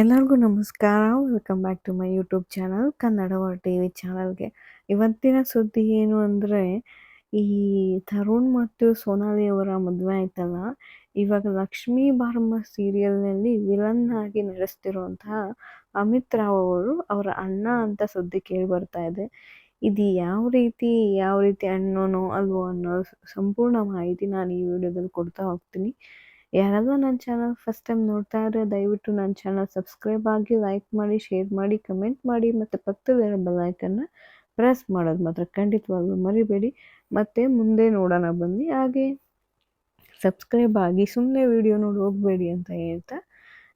ಎಲ್ಲರಿಗೂ ನಮಸ್ಕಾರ. Welcome back to my YouTube channel Kannada T V ಚಾನಲ್ಗೆ ಇವತ್ತಿನ ಸುದ್ದಿ ಏನು ಅಂದರೆ, ಈ ತರುಣ್ ಮತ್ತು ಸೋನಾಲಿ ಅವರ ಮದುವೆ ಆಯ್ತಲ್ಲ? ಇವಾಗ ಲಕ್ಷ್ಮೀ ಬಾರಮ್ಮ ಸೀರಿಯಲ್ನಲ್ಲಿ ವಿಲನ್ ಆಗಿ ನಡೆಸ್ತಿರುವಂತಹ ಅಮಿತ್ ರಾವ್ ಅವರು ಅವರ ಅಣ್ಣ ಅಂತ ಸುದ್ದಿ ಕೇಳಿ ಬರ್ತಾ ಇದೆ. ಇದು ಯಾವ ರೀತಿ ಯಾವ ರೀತಿ ಅಣ್ಣನೋ ಅಲ್ವೋ ಅನ್ನೋ ಸಂಪೂರ್ಣ ಮಾಹಿತಿ ನಾನು ಈ ವಿಡಿಯೋದಲ್ಲಿ ಕೊಡ್ತಾ ಹೋಗ್ತೀನಿ. ಯಾರಾದರೂ ನನ್ನ ಚಾನಲ್ ಫಸ್ಟ್ ಟೈಮ್ ನೋಡ್ತಾ ಇದ್ರೆ ದಯವಿಟ್ಟು ನನ್ನ ಚಾನಲ್ ಸಬ್ಸ್ಕ್ರೈಬ್ ಆಗಿ ಲೈಕ್ ಮಾಡಿ ಶೇರ್ ಮಾಡಿ ಕಮೆಂಟ್ ಮಾಡಿ ಮತ್ತು ಪಕ್ಕದಲ್ಲಿರೋ ಬೆಲ್ಲೈಕನ್ನ ಪ್ರೆಸ್ ಮಾಡೋದು ಮಾತ್ರ. ಖಂಡಿತವಾಗ್ಲೂ ಮರಿಬೇಡಿ. ಮತ್ತು ಮುಂದೆ ನೋಡೋಣ ಬನ್ನಿ. ಹಾಗೆ ಸಬ್ಸ್ಕ್ರೈಬ್ ಆಗಿ ಸುಮ್ಮನೆ ವಿಡಿಯೋ ನೋಡಿ ಹೋಗಬೇಡಿ ಅಂತ ಹೇಳ್ತಾ,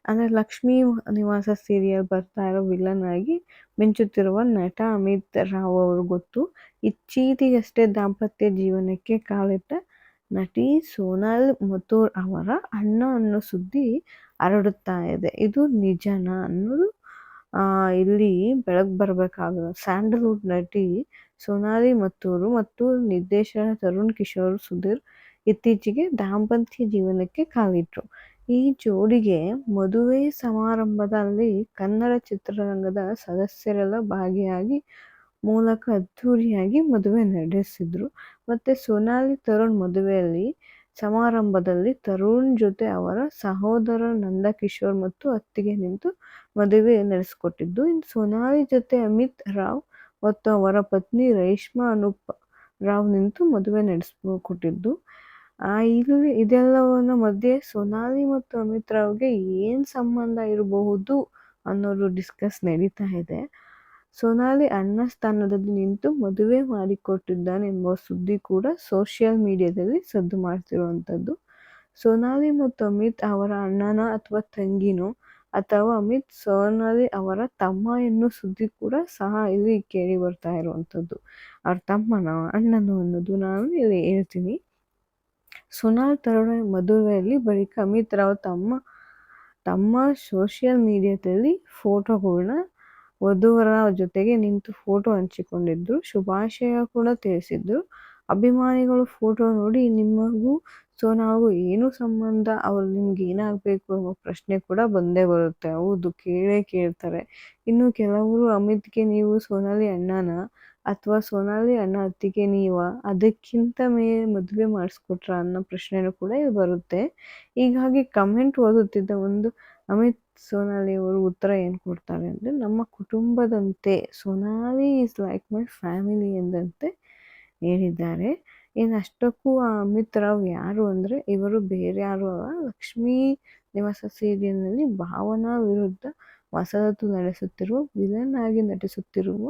ಅಂದರೆ ಲಕ್ಷ್ಮೀ ನಿವಾಸ ಸೀರಿಯಲ್ ಬರ್ತಾ ಇರೋ ವಿಲನ್ ಆಗಿ ಮಿಂಚುತ್ತಿರುವ ನಟ ಅಮಿತ್ ರಾವ್ ಅವರು ಗೊತ್ತು. ಇತ್ತೀಚೆಗಷ್ಟೇ ದಾಂಪತ್ಯ ಜೀವನಕ್ಕೆ ಕಾಲಿಟ್ಟ ನಟಿ ಸೋನಾಲ್ ಮಥೂರ್ ಅವರ ಅಣ್ಣ ಅನ್ನೋ ಸುದ್ದಿ ಹರಡುತ್ತಾ ಇದೆ. ಇದು ನಿಜನಾ ಅನ್ನೋದು ಇಲ್ಲಿ ಬೆಳಕು ಬರಬೇಕಾಗ ಸ್ಯಾಂಡಲ್ವುಡ್ ನಟಿ ಸೋನಾಲಿ ಮತ್ತೂರು ಮತ್ತು ನಿರ್ದೇಶಕ ತರುಣ್ ಕಿಶೋರ್ ಸುಧೀರ್ ಇತ್ತೀಚೆಗೆ ದಾಂಪತ್ಯ ಜೀವನಕ್ಕೆ ಕಾಲಿಟ್ರು. ಈ ಜೋಡಿಗೆ ಮದುವೆ ಸಮಾರಂಭದಲ್ಲಿ ಕನ್ನಡ ಚಿತ್ರರಂಗದ ಸದಸ್ಯರೆಲ್ಲ ಭಾಗಿಯಾಗಿ ಮೂಲಕ ಅದ್ಧೂರಿಯಾಗಿ ಮದುವೆ ನಡೆಸಿದ್ರು. ಮತ್ತು ಸೋನಾಲಿ ತರುಣ್ ಮದುವೆಯಲ್ಲಿ, ಸಮಾರಂಭದಲ್ಲಿ ತರುಣ್ ಜೊತೆ ಅವರ ಸಹೋದರ ನಂದಕಿಶೋರ್ ಮತ್ತು ಅತ್ತಿಗೆ ನಿಂತು ಮದುವೆ ನಡೆಸಿಕೊಟ್ಟಿದ್ದು. ಇನ್ನು ಸೋನಾಲಿ ಜೊತೆ ಅಮಿತ್ ರಾವ್ ಮತ್ತು ಅವರ ಪತ್ನಿ ರೇಷ್ಮಾ ಅನೂಪ್ ರಾವ್ ನಿಂತು ಮದುವೆ ನಡೆಸ್ಕೊಟ್ಟಿದ್ದು. ಇಲ್ಲಿ ಇದೆಲ್ಲವನ್ನ ಮಧ್ಯೆ ಸೋನಾಲಿ ಮತ್ತು ಅಮಿತ್ ರಾವ್ಗೆ ಏನು ಸಂಬಂಧ ಇರಬಹುದು ಅನ್ನೋದು ಡಿಸ್ಕಸ್ ನಡೀತಾ ಇದೆ. ಸೋನಾಲಿ ಅಣ್ಣ ಸ್ಥಾನದಲ್ಲಿ ನಿಂತು ಮದುವೆ ಮಾಡಿಕೊಟ್ಟಿದ್ದಾನೆಂಬ ಸುದ್ದಿ ಕೂಡ ಸೋಷಿಯಲ್ ಮೀಡಿಯಾದಲ್ಲಿ ಸದ್ದು ಮಾಡ್ತಿರುವಂಥದ್ದು. ಸೋನಾಲಿ ಮತ್ತು ಅಮಿತ್ ಅವರ ಅಣ್ಣನ ಅಥವಾ ತಂಗಿನೋ ಅಥವಾ ಅಮಿತ್, ಸೋನಾಲಿ ಅವರ ತಮ್ಮ ಎನ್ನುವ ಸುದ್ದಿ ಕೂಡ ಸಹ ಇಲ್ಲಿ ಕೇಳಿ ಬರ್ತಾ ಇರುವಂಥದ್ದು. ಅವ್ರ ತಮ್ಮನ ಅಣ್ಣನು ಅನ್ನೋದು ನಾನು ಇಲ್ಲಿ ಹೇಳ್ತೀನಿ. ಸೋನಾಲ್ ತರುಣ ಮದುವೆಯಲ್ಲಿ ಬಳಿಕ ಅಮಿತ್ ರಾವ್ ತಮ್ಮ ತಮ್ಮ ಸೋಷಿಯಲ್ ಮೀಡಿಯಾದಲ್ಲಿ ಫೋಟೋಗಳನ್ನ ವಧುವರ ಜೊತೆಗೆ ನಿಂತು ಫೋಟೋ ಹಂಚಿಕೊಂಡಿದ್ರು. ಶುಭಾಶಯ ಕೂಡ ತಿಳಿಸಿದ್ರು. ಅಭಿಮಾನಿಗಳು ಫೋಟೋ ನೋಡಿ, ನಿಮಗೂ ಸೋನಾಗೂ ಏನು ಸಂಬಂಧ? ಅವ್ರು ನಿಮ್ಗೆ ಏನಾಗಬೇಕು? ಅನ್ನೋ ಪ್ರಶ್ನೆ ಕೂಡ ಬಂದೇ ಬರುತ್ತೆ. ಹೌದು, ಕೇಳೇ ಕೇಳ್ತಾರೆ. ಇನ್ನು ಕೆಲವರು, ಅಮಿತ್ಗೆ ನೀವು ಸೋನಾಲಿ ಅಣ್ಣನ? ಅಥವಾ ಸೋನಾಲಿ ಅಣ್ಣ ಅತ್ತಿಗೆ ನೀವ? ಅದಕ್ಕಿಂತ ಮೇ, ಮದುವೆ ಮಾಡಿಸ್ಕೊಟ್ರ? ಅನ್ನೋ ಪ್ರಶ್ನೆನೂ ಕೂಡ ಇಲ್ಲಿ ಬರುತ್ತೆ. ಹೀಗಾಗಿ ಕಮೆಂಟ್ ಓದುತ್ತಿದ್ದ ಒಂದು ಅಮಿತ್ ಸೋನಾಲಿ ಅವರು ಉತ್ತರ ಏನು ಕೊಡ್ತಾರೆ ಅಂದರೆ, ನಮ್ಮ ಕುಟುಂಬದಂತೆ Sonali is like my family ಎಂದಂತೆ ಹೇಳಿದ್ದಾರೆ. ಏನು ಅಷ್ಟಕ್ಕೂ ಆ ಅಮಿತ್ ರಾವ್ ಯಾರು ಅಂದರೆ, ಇವರು ಬೇರೆ ಯಾರು ಅಲ್ಲ, ಲಕ್ಷ್ಮೀ ನಿವಾಸ ಸೀರಿಯಲ್ನಲ್ಲಿ ಭಾವನಾ ವಿರುದ್ಧ ವಸಾಹತು ನಡೆಸುತ್ತಿರುವ ವಿಲನ್ ಆಗಿ ನಟಿಸುತ್ತಿರುವ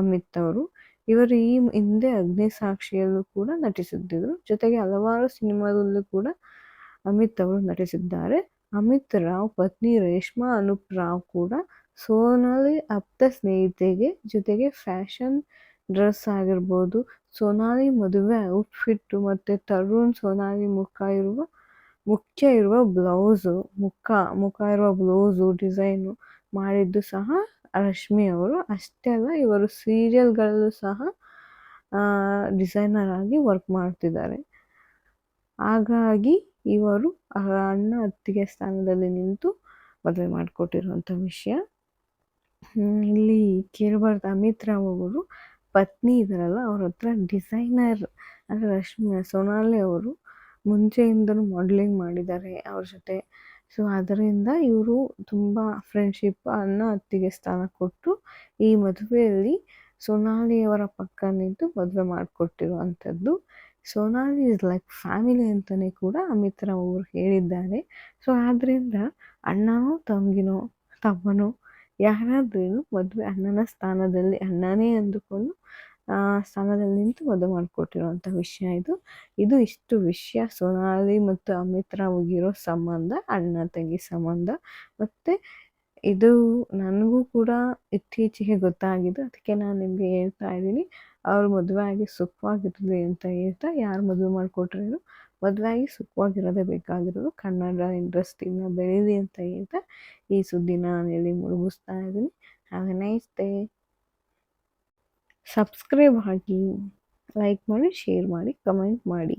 ಅಮಿತ್ ಅವರು. ಇವರು ಈ ಹಿಂದೆ ಅಗ್ನಿಸಾಕ್ಷಿಯಲ್ಲೂ ಕೂಡ ನಟಿಸುತ್ತಿದ್ದರು ಜೊತೆಗೆ ಹಲವಾರು ಸಿನಿಮಾದಲ್ಲೂ ಕೂಡ ಅಮಿತ್ ಅವರು ನಟಿಸಿದ್ದಾರೆ. ಅಮಿತ್ ರಾವ್ ಪತ್ನಿ ರೇಷ್ಮಾ ಅನೂಪ್ ರಾವ್ ಕೂಡ ಸೋನಾಲಿ ಆಪ್ತ ಸ್ನೇಹಿತೆಗೆ ಜೊತೆಗೆ ಫ್ಯಾಷನ್ ಡ್ರೆಸ್ ಆಗಿರ್ಬೋದು. ಸೋನಾಲಿ ಮದುವೆ ಔಟ್ಫಿಟ್ಟು ಮತ್ತು ತರುಣ್ ಸೋನಾಲಿ ಮುಖ ಇರುವ, ಮುಖ್ಯ ಇರುವ ಬ್ಲೌಸು, ಮುಖ ಮುಖ ಇರುವ ಬ್ಲೌಸು, ಡಿಸೈನು ಮಾಡಿದ್ದು ಸಹ ರಶ್ಮಿ ಅವರು. ಅಷ್ಟೇ ಅಲ್ಲ, ಇವರು ಸೀರಿಯಲ್ಗಳಲ್ಲೂ ಸಹ ಡಿಸೈನರ್ ಆಗಿ ವರ್ಕ್ ಮಾಡ್ತಿದ್ದಾರೆ. ಹಾಗಾಗಿ ಇವರು ಅಣ್ಣ ಅತ್ತಿಗೆ ಸ್ಥಾನದಲ್ಲಿ ನಿಂತು ಮದುವೆ ಮಾಡಿಕೊಟ್ಟಿರುವಂಥ ವಿಷಯ. ಇಲ್ಲಿ ಕೇಳಬಾರ್ದು ಅಮಿತ್ ರಾವ್ ಅವರು ಪತ್ನಿ ಇದ್ದಾರಲ್ಲ, ಅವ್ರ ಹತ್ರ ಡಿಸೈನರ್ ಅಂದರೆ ರಶ್ಮಿ, ಸೋನಾಲಿ ಅವರು ಮುಂಚೆಯಿಂದಲೂ ಮಾಡ್ಲಿಂಗ್ ಮಾಡಿದ್ದಾರೆ ಅವ್ರ ಜೊತೆ. ಸೊ ಅದರಿಂದ ಇವರು ತುಂಬ ಫ್ರೆಂಡ್ಶಿಪ್ ಅನ್ನ ಅತ್ತಿಗೆ ಸ್ಥಾನ ಕೊಟ್ಟು ಈ ಮದುವೆಯಲ್ಲಿ ಸೋನಾಲಿಯವರ ಪಕ್ಕ ನಿಂತು ಮದುವೆ ಮಾಡಿಕೊಟ್ಟಿರುವಂಥದ್ದು. ಸೋನಾಲಿ ಇಸ್ ಲೈಕ್ ಫ್ಯಾಮಿಲಿ ಅಂತಲೇ ಕೂಡ ಅಮಿತ್ ಅವರು ಹೇಳಿದ್ದಾರೆ. ಸೊ ಆದ್ದರಿಂದ ಅಣ್ಣನೋ ತಂಗಿನೋ ತಮ್ಮನೋ ಯಾರಾದ್ರೂ ಮದುವೆ ಅಣ್ಣನ ಸ್ಥಾನದಲ್ಲಿ, ಅಣ್ಣನೇ ಅಂದುಕೊಂಡು ಸ್ಥಾನದಲ್ಲಿ ನಿಂತು ಮದುವೆ ಮಾಡಿಕೊಟ್ಟಿರುವಂಥ ವಿಷಯ ಇದು. ಇದು ಇಷ್ಟು ವಿಷಯ. ಸೋನಾಲಿ ಮತ್ತು ಅಮಿತ್ ರಾವ್ಗಿರೋ ಸಂಬಂಧ, ಅಣ್ಣ ತಂಗಿ ಸಂಬಂಧ. ಮತ್ತು ಇದು ನನಗೂ ಕೂಡ ಇತ್ತೀಚೆಗೆ ಗೊತ್ತಾಗಿದ್ದು ಅದಕ್ಕೆ ನಾನು ನಿಮಗೆ ಹೇಳ್ತಾ ಇದ್ದೀನಿ. ಅವ್ರು ಮದುವೆ ಆಗಿ ಸುಖವಾಗಿರಲಿ ಅಂತ ಹೇಳ್ತಾ ಯಾರು ಮದುವೆ ಮಾಡಿಕೊಟ್ರೇನು ಮದುವೆ ಆಗಿ ಸುಖವಾಗಿರೋದೇ ಬೇಕಾಗಿರೋದು. ಕನ್ನಡ ಇಂಡಸ್ಟ್ರಿನ ಬೆಳೀಲಿ ಅಂತ ಹೇಳ್ತಾ ಈ ಸುದ್ದಿನ ನಾನು ಇಲ್ಲಿ ಮುಳುಗಿಸ್ತಾ ಇದ್ದೀನಿ. Have a nice day subscribe ಆಗಿ ಲೈಕ್ ಮಾಡಿ ಶೇರ್ ಮಾಡಿ ಕಮೆಂಟ್ ಮಾಡಿ.